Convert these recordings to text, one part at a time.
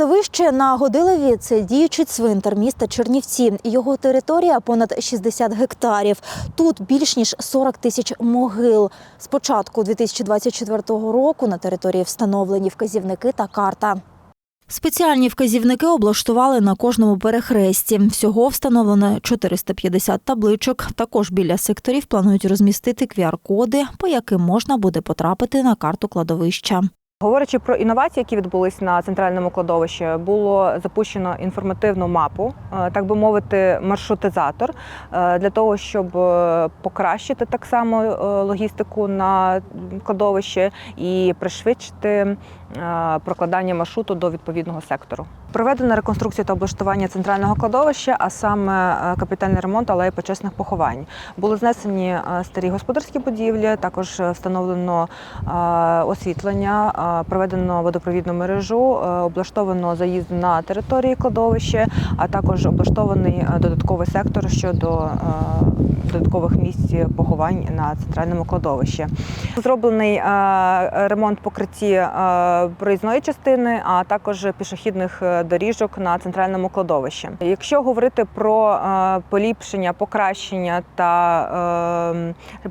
кладовище на Годилеві це діючий цвинтар міста Чернівці. Його територія понад 60 гектарів. Тут більш ніж 40 тисяч могил. З початку 2024 року на території встановлені вказівники та карта. Спеціальні вказівники облаштували на кожному перехресті. Всього встановлено 450 табличок. Також біля секторів планують розмістити QR-коди, по яким можна буде потрапити на карту кладовища. Говорячи про інновації, які відбулись на центральному кладовищі, було запущено інформативну мапу, е, так би мовити, маршрутизатор е, для того, щоб е, покращити так само логістику на кладовище і пришвидшити прокладання маршруту до відповідного сектору. Проведена реконструкція та облаштування центрального кладовища, а саме е, капітальний ремонт алеї почесних поховань. Були знесені е, старі господарські будівлі, також е, встановлено е, освітлення, е, проведено водопровідну мережу, е, облаштовано заїзд на території кладовища, а також облаштований е, додатковий сектор щодо е, додаткових місць поховань на центральному кладовищі. Зроблений е, ремонт покритті е, проїзної частини, а також пішохідних е, доріжок на центральному кладовищі. Якщо говорити про поліпшення, покращення та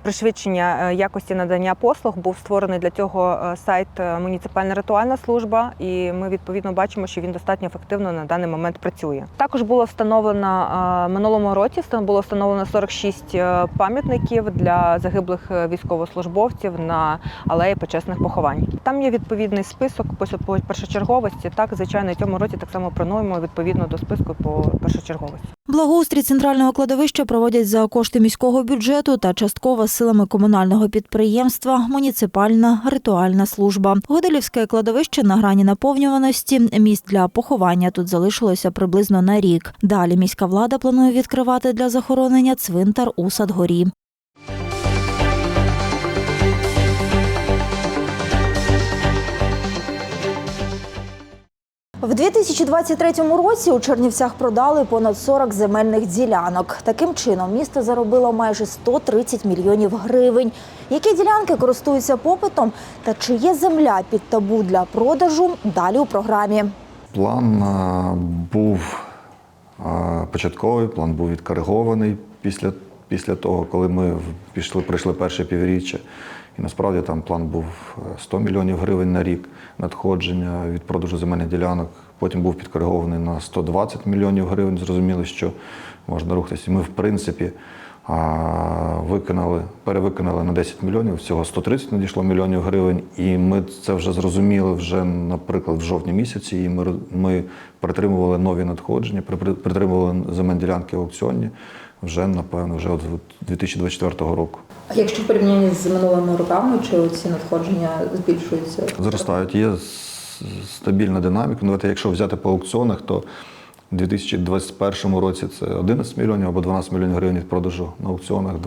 пришвидшення якості надання послуг, був створений для цього сайт Муніципальна ритуальна служба, і ми відповідно бачимо, що він достатньо ефективно на даний момент працює. Також було встановлено минулому році було встановлено 46 е, пам'ятників для загиблих е, військовослужбовців на алеї почесних поховань. Там є відповідний список по першочерговості. Так, звичайно, цьому році так само пронуємо відповідно до списку по першочерговості. Благоустрій центрального кладовища проводять за кошти міського бюджету та частково силами комунального підприємства Муніципальна ритуальна служба. Годилівське кладовище на грані наповнюваності. Місць для поховання тут залишилося приблизно на рік. Далі міська влада планує відкривати для захоронення цвинтар у Садгорі. В 2023 році у Чернівцях продали понад 40 земельних ділянок. Таким чином, місто заробило майже 130 мільйонів гривень. Які ділянки користуються попитом та чи є земля під табу для продажу? Далі у програмі. План був початковий, план був відкоригований після, після того, коли ми пішли, пройшли перше півріччя. І насправді там план був е, 100 мільйонів гривень на рік надходження від продажу земельних ділянок. Потім був підкоригований на 120 мільйонів гривень. Зрозуміли, що можна рухатися. Ми, в принципі, виконали, перевиконали на 10 мільйонів, всього 130 надійшло мільйонів гривень. І ми це вже зрозуміли вже, наприклад, в жовтні місяці. І ми, ми притримували нові надходження, при- при- притримували земельні ділянки аукціонні вже, напевно, вже от 2024 року. А якщо в порівнянні з минулими роками, чи ці надходження збільшуються? Зростають. Є стабільна динаміка. Ну, давайте, якщо взяти по аукціонах, то у 2021 році це 11 мільйонів або 12 мільйонів гривень від продажу на аукціонах.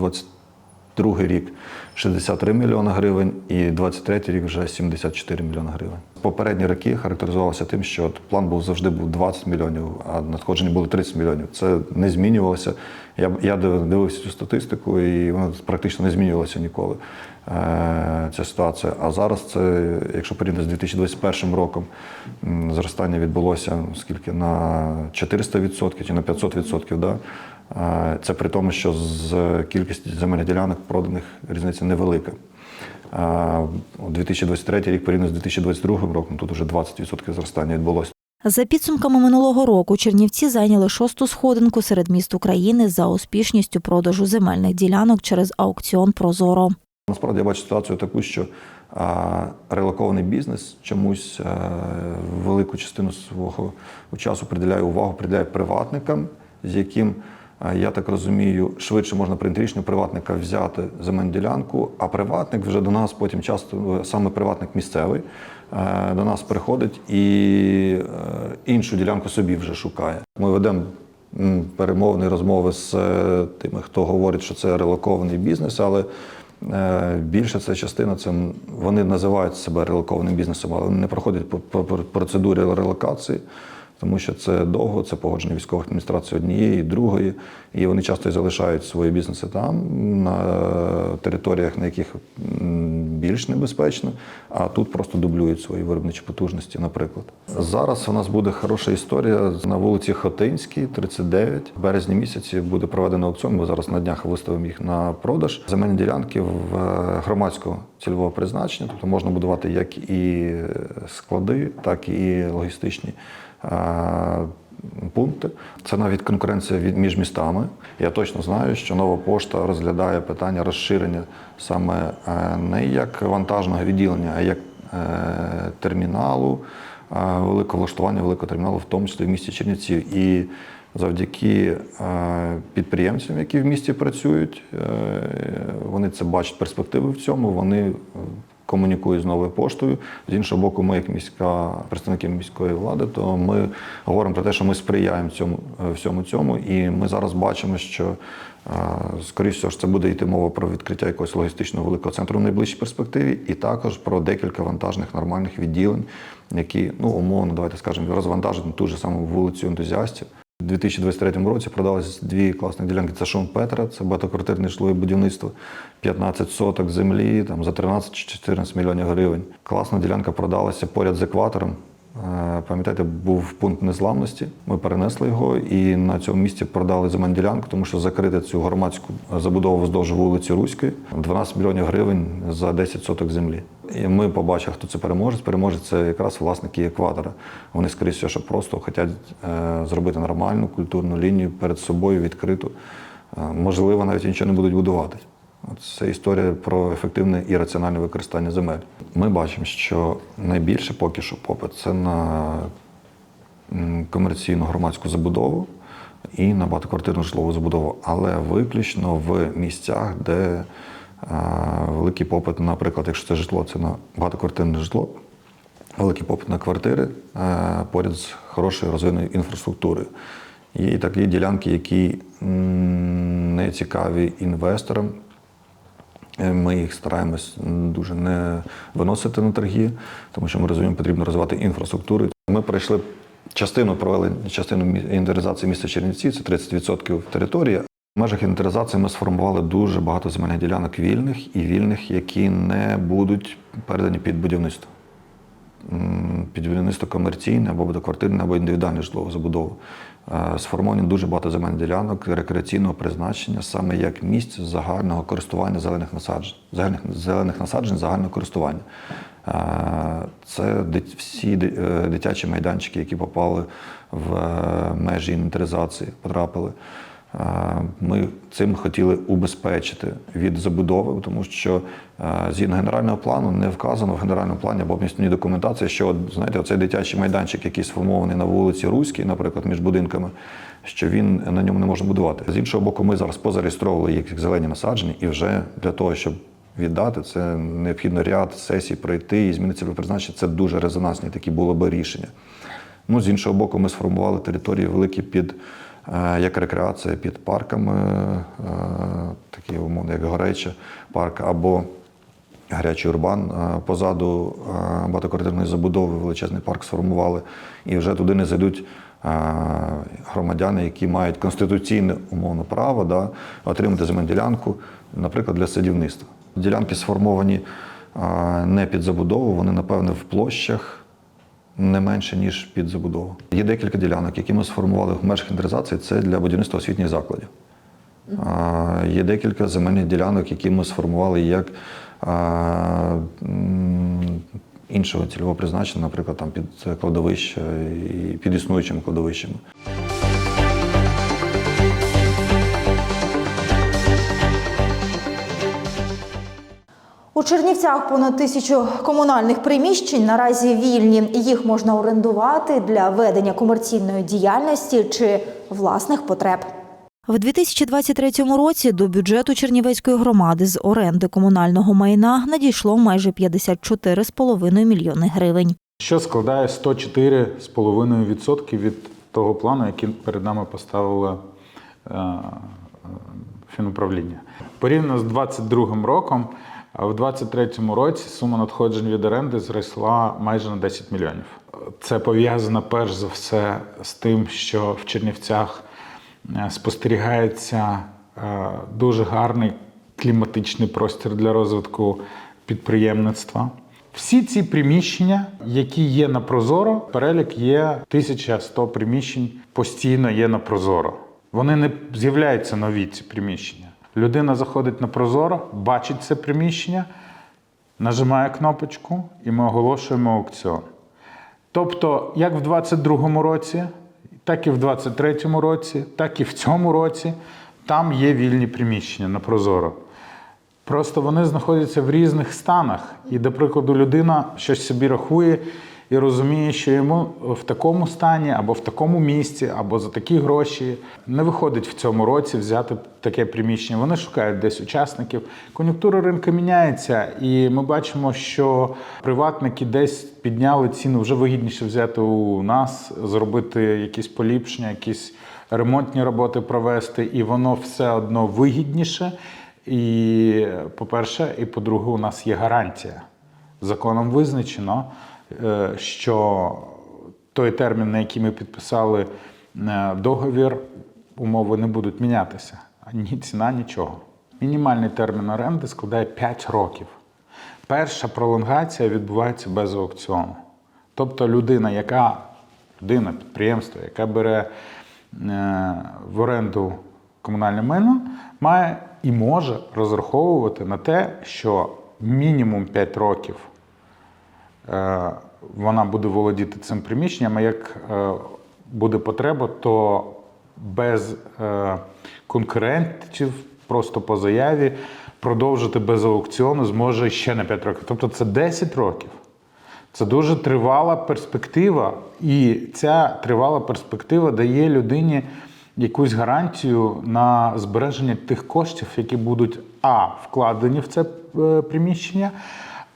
22 рік 63 мільйони гривень і 23 рік вже 74 мільйони гривень. Попередні роки характеризувалися тим, що план був завжди був 20 мільйонів, а надходження було 30 мільйонів. Це не змінювалося. Я, я дивився цю статистику, і вона практично не змінювалася ніколи. Е, ця ситуація. А зараз це, якщо порівняти з 2021 роком, зростання відбулося скільки на 400% чи на 500%. Да? Це при тому, що з кількістю земельних ділянок проданих різниця невелика. У 2023 рік порівняно з 2022 роком тут вже 20% зростання відбулося. За підсумками минулого року Чернівці зайняли шосту сходинку серед міст України за успішністю продажу земельних ділянок через аукціон Прозоро. Насправді я бачу ситуацію таку, що релокований бізнес чомусь велику частину свого часу приділяє увагу, приділяє приватникам, з яким, я так розумію, швидше можна прийняти рішення приватника взяти земельну ділянку, а приватник вже до нас потім часто саме приватник місцевий е, до нас приходить і е, іншу ділянку собі вже шукає. Ми ведемо перемовні розмови з е, тими, хто говорить, що це релокований бізнес, але е, більше це частина, це вони називають себе релокованим бізнесом, але не проходять по процедурі релокації. Тому що це довго, це погодження військових адміністрацій однієї, другої, і вони часто і залишають свої бізнеси там, на територіях, на яких більш небезпечно, а тут просто дублюють свої виробничі потужності, наприклад. Зараз у нас буде хороша історія на вулиці Хотинській, 39. В березні місяці буде проведено аукціон. Ми зараз на днях виставимо їх на продаж. Земельні ділянки в е, громадського цільового призначення, тобто можна будувати як і склади, так і логістичні е, пункти. Це навіть конкуренція між містами. Я точно знаю, що нова пошта розглядає питання розширення саме е, не як вантажного відділення, а як е, терміналу, е, великого влаштування великого терміналу, в тому числі в місті Чернівці. І завдяки е, підприємцям, які в місті працюють, е, вони це бачать перспективи в цьому. Вони комунікують з новою поштою. З іншого боку, ми, як міська представники міської влади, то ми говоримо про те, що ми сприяємо цьому е, всьому цьому, і ми зараз бачимо, що е, скоріше всього це буде йти мова про відкриття якогось логістичного великого центру в найближчій перспективі, і також про декілька вантажних нормальних відділень, які ну умовно, давайте скажемо, розвантажать ту ж саму вулицю ентузіастів. У 2023 році продалися дві класні ділянки. Це Шум Петра, це багатоквартирне житлове будівництво, 15 соток землі там, за 13 чи 14 мільйонів гривень. Класна ділянка продалася поряд з екватором. Е, Пам'ятаєте, був пункт незламності. Ми перенесли його і на цьому місці продали земельну ділянку, тому що закрити цю громадську забудову вздовж вулиці Руської 12 мільйонів гривень за 10 соток землі. І ми побачили, хто це переможець. Переможець це якраз власники екватора. Вони, скоріше, що просто хочуть е, зробити нормальну культурну лінію перед собою відкриту. Е, Можливо, навіть нічого не будуть будувати. Це історія про ефективне і раціональне використання земель. Ми бачимо, що найбільше поки що попит це на комерційну громадську забудову і на багатоквартирну житлову забудову, але виключно в місцях, де е, великий попит, наприклад, якщо це житло, це на багатоквартирне житло, великий попит на квартири е, поряд з хорошою розвиненою інфраструктурою. Є і такі ділянки, які не цікаві інвесторам. Е, Ми їх стараємось дуже не виносити на торги, тому що ми розуміємо, потрібно розвивати інфраструктуру. Ми пройшли частину, провели частину інвентаризації міста Чернівці, це 30% території. В межах інвентаризації ми сформували дуже багато земельних ділянок вільних і вільних, які не будуть передані під будівництво. Під будівництво комерційне або водоквартирне, або індивідуальне житлову забудову. Е, Сформовані дуже багато земельних ділянок рекреаційного призначення, саме як місць загального користування зелених насаджень, зелених, зелених насаджень загального користування. Е, Це всі е, дитячі майданчики, які попали в межі інвентаризації, потрапили. Ми цим хотіли убезпечити від забудови, тому що згідно генерального плану не вказано в генеральному плані або в містобній документації, що знаєте, оцей дитячий майданчик, який сформований на вулиці Руській, наприклад, між будинками, що він на ньому не можна будувати. З іншого боку, ми зараз позареєстровували їх як зелені насадження, і вже для того, щоб віддати, це необхідно ряд сесій пройти і змінити цільове призначення. Це дуже резонансні такі було би рішення. Ну, з іншого боку, ми сформували території великі під як рекреація під парками, е, такі умовно, як Гореча парк або Гарячий Урбан. Е, Позаду е, багатоквартирної забудови величезний парк сформували, і вже туди не зайдуть е, громадяни, які мають конституційне умовно право да, отримати земельну ділянку, наприклад, для садівництва. Ділянки сформовані е, не під забудову, вони, напевне, в площах не менше, ніж під забудову. Є декілька ділянок, які ми сформували в межах інтеризації, це для будівництва освітніх закладів. Є декілька земельних ділянок, які ми сформували як іншого цільового призначення, наприклад, там під кладовище і під існуючими кладовищами. У Чернівцях понад тисячу комунальних приміщень наразі вільні. Їх можна орендувати для ведення комерційної діяльності чи власних потреб. В 2023 році до бюджету Чернівецької громади з оренди комунального майна надійшло майже 54,5 мільйони гривень. що складає 104,5% від того плану, який перед нами поставило е, е, фінуправління. Порівняно з 2022 роком, в 2023 році сума надходжень від оренди зросла майже на 10 мільйонів. Це пов'язано перш за все з тим, що в Чернівцях е, спостерігається е, дуже гарний кліматичний простір для розвитку підприємництва. Всі ці приміщення, які є на Прозоро, перелік є 1100 приміщень, постійно є на Прозоро. Вони не з'являються нові ці приміщення. Людина заходить на Прозоро, бачить це приміщення, нажимає кнопочку, і ми оголошуємо аукціон. Тобто, як в 2022 році, так і в 2023 році, так і в цьому році, там є вільні приміщення на Прозоро. Просто вони знаходяться в різних станах. І, до прикладу, людина щось собі рахує і розуміє, що йому в такому стані, або в такому місці, або за такі гроші не виходить в цьому році взяти таке приміщення. Вони шукають десь учасників. Кон'юнктура ринку міняється, і ми бачимо, що приватники десь підняли ціну вже вигідніше взяти у нас, зробити якісь поліпшення, якісь ремонтні роботи провести, і воно все одно вигідніше. І, по-перше, і по-друге, у нас є гарантія. Законом визначено, що той термін, на який ми підписали е, договір, умови не будуть мінятися. Ні ціна, нічого. Мінімальний термін оренди складає 5 років. Перша пролонгація відбувається без аукціону. Тобто людина, яка людина, підприємство, яке бере е, в оренду комунальне майно, має і може розраховувати на те, що мінімум 5 років е, вона буде володіти цим приміщенням, а як е, буде потреба, то без е, конкурентів, просто по заяві, продовжити без аукціону зможе ще на 5 років. Тобто це 10 років. Це дуже тривала перспектива, і ця тривала перспектива дає людині якусь гарантію на збереження тих коштів, які будуть а вкладені в це е, приміщення,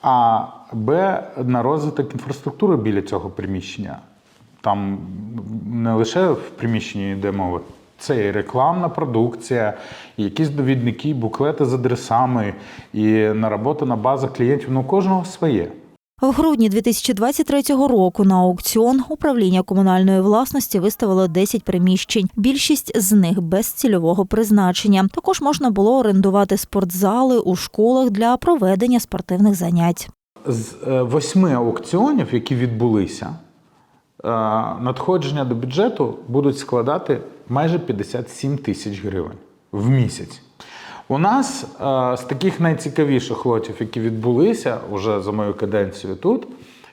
а б на розвиток інфраструктури біля цього приміщення. Там не лише в приміщенні йде мова. Це і рекламна продукція, і якісь довідники, буклети з адресами, і наработана база клієнтів. Ну, кожного своє. В грудні 2023 року на аукціон управління комунальної власності виставило 10 приміщень. Більшість з них без цільового призначення. Також можна було орендувати спортзали у школах для проведення спортивних занять. З е, восьми аукціонів, які відбулися, е, надходження до бюджету будуть складати майже 57 тисяч гривень в місяць. У нас е, з таких найцікавіших лотів, які відбулися вже за мою каденцію тут,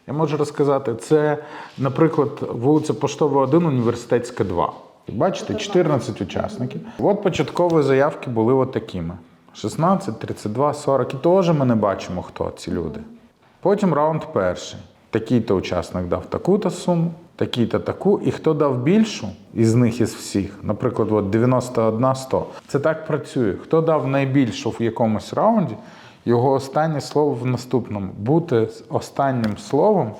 я можу розказати, це, наприклад, вулиця Поштова 1, університетська 2. Бачите, 14 учасників. От початкові заявки були от такими: 16, 32, 40. І теж ми не бачимо, хто ці люди. Потім раунд перший. Такий-то учасник дав таку-то суму, такий-то таку. І хто дав більшу із них із всіх, наприклад, от 91 100. Це так працює. Хто дав найбільшу в якомусь раунді, його останнє слово в наступному. Бути останнім словом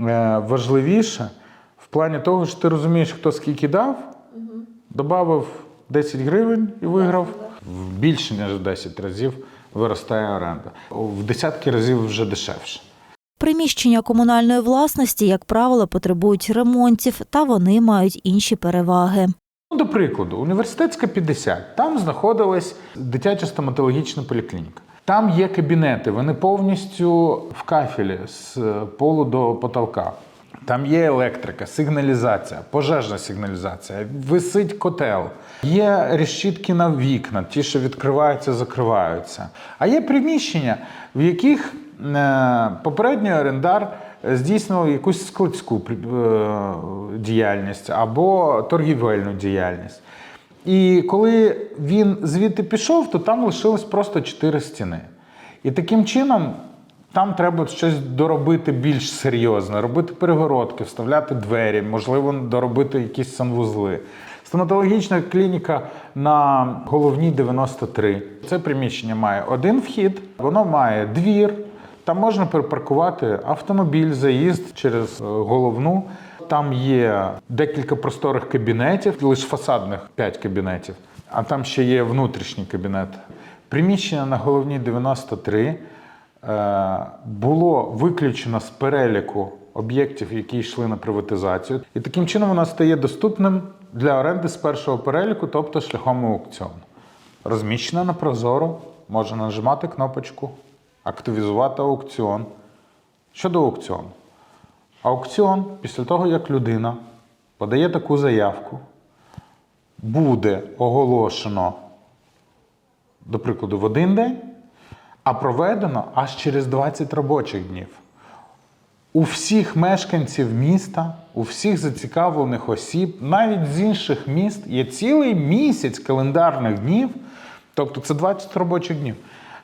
е, важливіше в плані того, що ти розумієш, хто скільки дав, додав 10 гривень і виграв. В більше ніж 10 разів виростає оренда. В десятки разів вже дешевше. Приміщення комунальної власності, як правило, потребують ремонтів, та вони мають інші переваги. Ну, до прикладу, університетська 50. Там знаходилась дитяча стоматологічна поліклініка. Там є кабінети, вони повністю в кафелі з полу до потолка. Там є електрика, сигналізація, пожежна сигналізація, висить котел, є решітки на вікна, ті, що відкриваються, закриваються. А є приміщення, в яких е, попередній орендар здійснював якусь складську е, діяльність або торгівельну діяльність. І коли він звідти пішов, то там лишилось просто чотири стіни. І таким чином там треба щось доробити більш серйозне, робити перегородки, вставляти двері, можливо, доробити якісь санвузли. Стоматологічна клініка на головній 93. Це приміщення має один вхід, воно має двір. Там можна перепаркувати автомобіль, заїзд через е, головну. Там є декілька просторих кабінетів, лише фасадних 5 кабінетів, а там ще є внутрішній кабінет. Приміщення на головній 93 е, було виключено з переліку об'єктів, які йшли на приватизацію. І таким чином воно стає доступним для оренди з першого переліку, тобто шляхом аукціону. Розміщено на прозоро, можна нажимати кнопочку активізувати аукціон. Щодо аукціону. Аукціон, після того, як людина подає таку заявку, буде оголошено, до прикладу, в один день, а проведено аж через 20 робочих днів. У всіх мешканців міста, у всіх зацікавлених осіб, навіть з інших міст, є цілий місяць календарних днів, тобто це 20 робочих днів,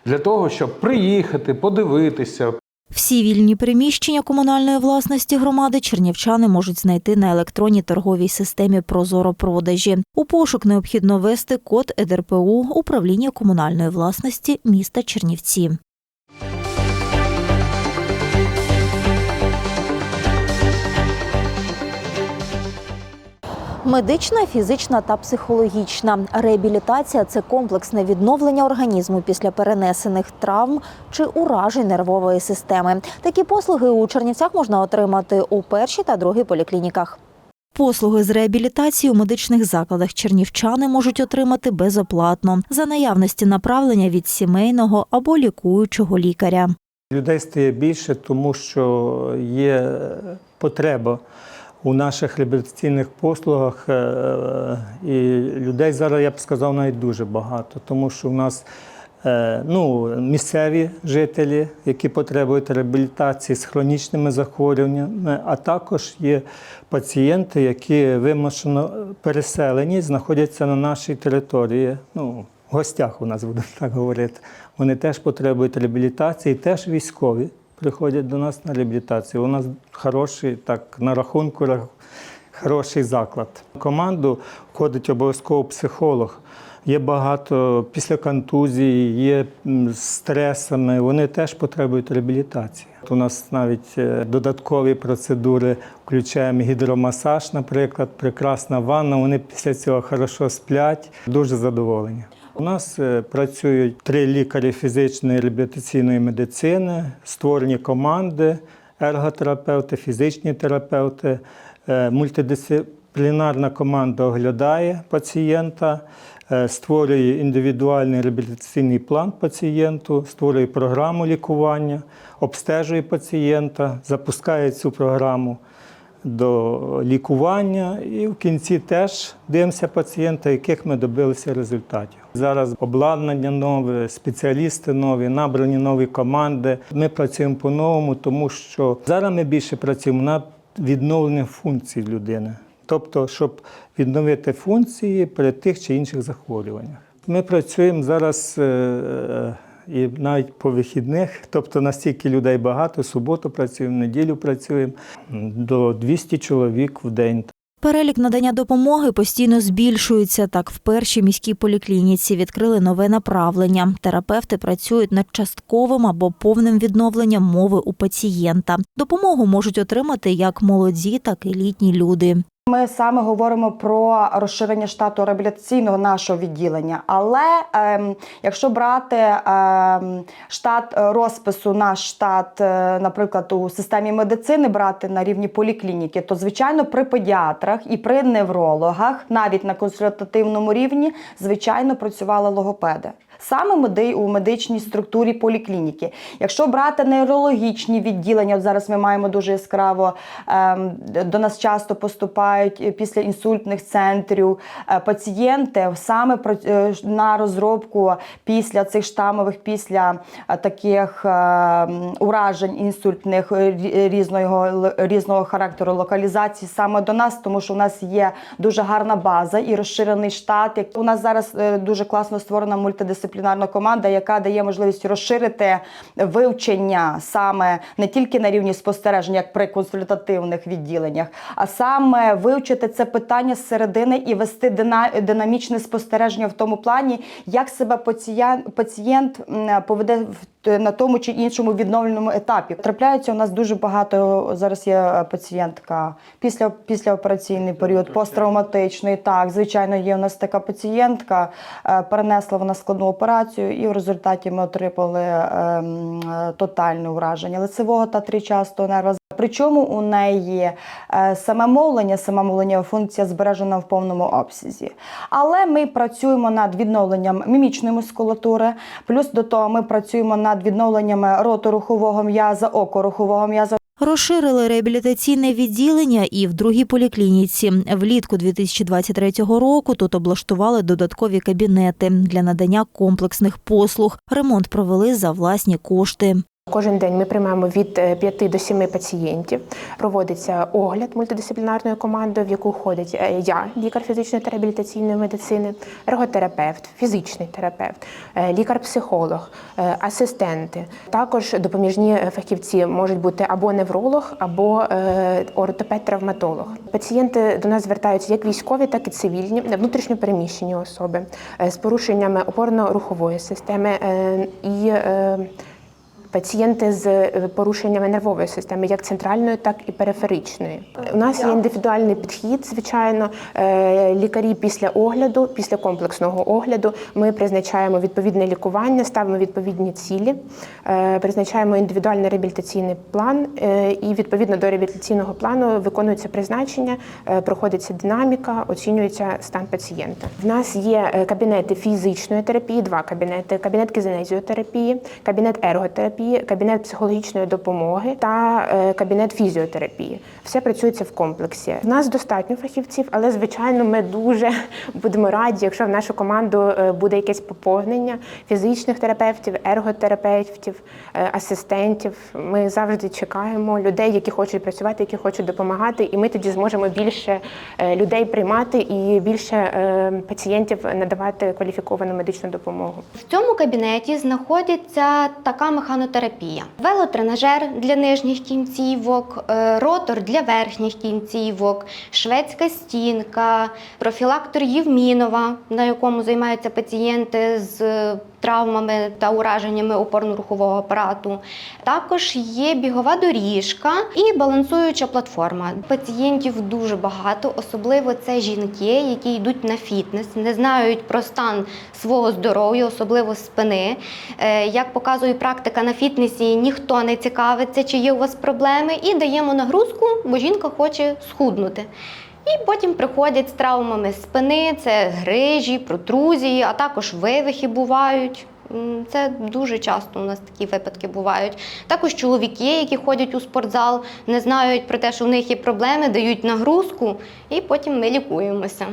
для того, щоб приїхати, подивитися, Всі вільні приміщення комунальної власності громади чернівчани можуть знайти на електронній торговій системі Прозоропродажі. У пошук необхідно ввести код ЕДРПУ управління комунальної власності міста Чернівці. Медична, фізична та психологічна реабілітація це комплексне відновлення організму після перенесених травм чи уражень нервової системи. Такі послуги у Чернівцях можна отримати у першій та другій поліклініках. Послуги з реабілітації у медичних закладах чернівчани можуть отримати безоплатно за наявності направлення від сімейного або лікуючого лікаря. Людей стає більше, тому що є потреба у наших реабілітаційних послугах. е, І людей зараз, я б сказав, навіть дуже багато, тому що в нас е, ну, місцеві жителі, які потребують реабілітації з хронічними захворюваннями, а також є пацієнти, які вимушено переселені, знаходяться на нашій території. Ну, в гостях у нас будемо так говорити. Вони теж потребують реабілітації, теж військові приходять до нас на реабілітацію. У нас хороший, так, на рахунку хороший заклад. В команду входить обов'язково психолог. Є багато після контузії, є стресами, вони теж потребують реабілітації. У нас навіть е, додаткові процедури включаємо гідромасаж, наприклад, прекрасна ванна. Вони після цього хорошо сплять, дуже задоволені. У нас е, працюють три лікарі фізичної реабілітаційної медицини, створені команди, ерготерапевти, фізичні терапевти, Е, мультидисциплінарна команда оглядає пацієнта, е, створює індивідуальний реабілітаційний план пацієнту, створює програму лікування, обстежує пацієнта, запускає цю програму до лікування і в кінці теж дивимося пацієнта, яких ми добилися результатів. Зараз обладнання нове, спеціалісти нові, набрані нові команди. Ми працюємо по-новому, тому що зараз ми більше працюємо над відновленням функцій людини. Тобто, щоб відновити функції при тих чи інших захворюваннях. Ми працюємо зараз е, і навіть по вихідних, тобто настільки людей багато, суботу працюємо, неділю працюємо до 200 чоловік в день. Перелік надання допомоги постійно збільшується. Так, в першій міській поліклініці відкрили нове направлення. Терапевти працюють над частковим або повним відновленням мови у пацієнта. Допомогу можуть отримати як молоді, так і літні люди. Ми саме говоримо про розширення штату реабілітаційного нашого відділення. Але ем, якщо брати ем, штат е, розпису, наш штат, е, наприклад, у системі медицини брати на рівні поліклініки, то звичайно при педіатрах і при неврологах, навіть на консультативному рівні, звичайно, працювали логопеди. Саме у медичній структурі поліклініки. Якщо брати нейрологічні відділення, от зараз ми маємо дуже яскраво ем, до нас часто поступають е, після інсультних центрів е, пацієнти саме е, на розробку після цих штамових, після таких е, уражень інсультних рі- різного різного характеру локалізації саме до нас, тому що у нас є дуже гарна база і розширений штат. У нас зараз дуже класно створена мультидисциплінарна команда, яка дає можливість розширити вивчення саме не тільки на рівні спостережень, як при консультативних відділеннях, а саме вивчити це питання з середини і вести дина- динамічне спостереження в тому плані, як себе пацієнт, поведе в на тому чи іншому відновленому етапі. Трапляється у нас дуже багато зараз є е, пацієнтка після післяопераційний період, посттравматичний. Так, звичайно, є у нас така пацієнтка, е, перенесла вона складну операцію, і в результаті ми отримали ем, е, тотальне ураження лицевого та тричастого нерва Причому у неї е, саме мовлення, сама мовленнєва функція збережена в повному обсязі. Але ми працюємо над відновленням мімічної мускулатури, плюс до того ми працюємо над відновленнями роторухового м'яза, окорухового м'яза. Розширили реабілітаційне відділення і в другій поліклініці. Влітку 2023 року тут облаштували додаткові кабінети для надання комплексних послуг. Ремонт провели за власні кошти. Кожен день ми приймаємо від 5 до 7 пацієнтів. Проводиться огляд мультидисциплінарною командою, в яку входить е, я, лікар фізичної та реабілітаційної медицини, ерготерапевт, фізичний терапевт, е, лікар-психолог, е, асистенти. Також допоміжні фахівці можуть бути або невролог, або е, ортопед-травматолог. Пацієнти до нас звертаються як військові, так і цивільні, внутрішньо переміщені особи е, з порушеннями опорно-рухової системи е, і е, Пацієнти з е, порушеннями нервової системи, як центральної, так і периферичної. У нас є індивідуальний підхід. Звичайно, Е, лікарі після огляду, після комплексного огляду, ми призначаємо відповідне лікування, ставимо відповідні цілі, е, призначаємо індивідуальний реабілітаційний план, е, і відповідно до реабілітаційного плану виконується призначення, е, проходиться динаміка, оцінюється стан пацієнта. В нас є е, кабінети фізичної терапії, два кабінети: кабінет кізенезіотерапії, кабінет ерготерапії, кабінет психологічної допомоги та е, кабінет фізіотерапії. Все працюється в комплексі. В нас достатньо фахівців, але звичайно, ми дуже будемо раді, якщо в нашу команду е, буде якесь поповнення фізичних терапевтів, ерготерапевтів, е, асистентів. Ми завжди чекаємо людей, які хочуть працювати, які хочуть допомагати, і ми тоді зможемо більше людей приймати і більше пацієнтів надавати кваліфіковану медичну допомогу. В цьому кабінеті знаходиться така механотерапія: велотренажер для нижніх кінцівок, е, ротор для верхніх кінцівок, шведська стінка, профілактор Євмінова, на якому займаються пацієнти з травмами та ураженнями опорно-рухового апарату. Також є бігова доріжка і балансуюча платформа. Пацієнтів дуже багато, особливо це жінки, які йдуть на фітнес, не знають про стан свого здоров'я, особливо спини. Е, Як показує практика на фітнесі, ніхто не цікавиться, чи є у вас проблеми, і даємо нагрузку, бо жінка хоче схуднути. І потім приходять з травмами спини, це грижі, протрузії, а також вивихи бувають. Це дуже часто у нас такі випадки бувають. Також чоловіки, які ходять у спортзал, не знають про те, що в них є проблеми, дають нагрузку, і потім ми лікуємося.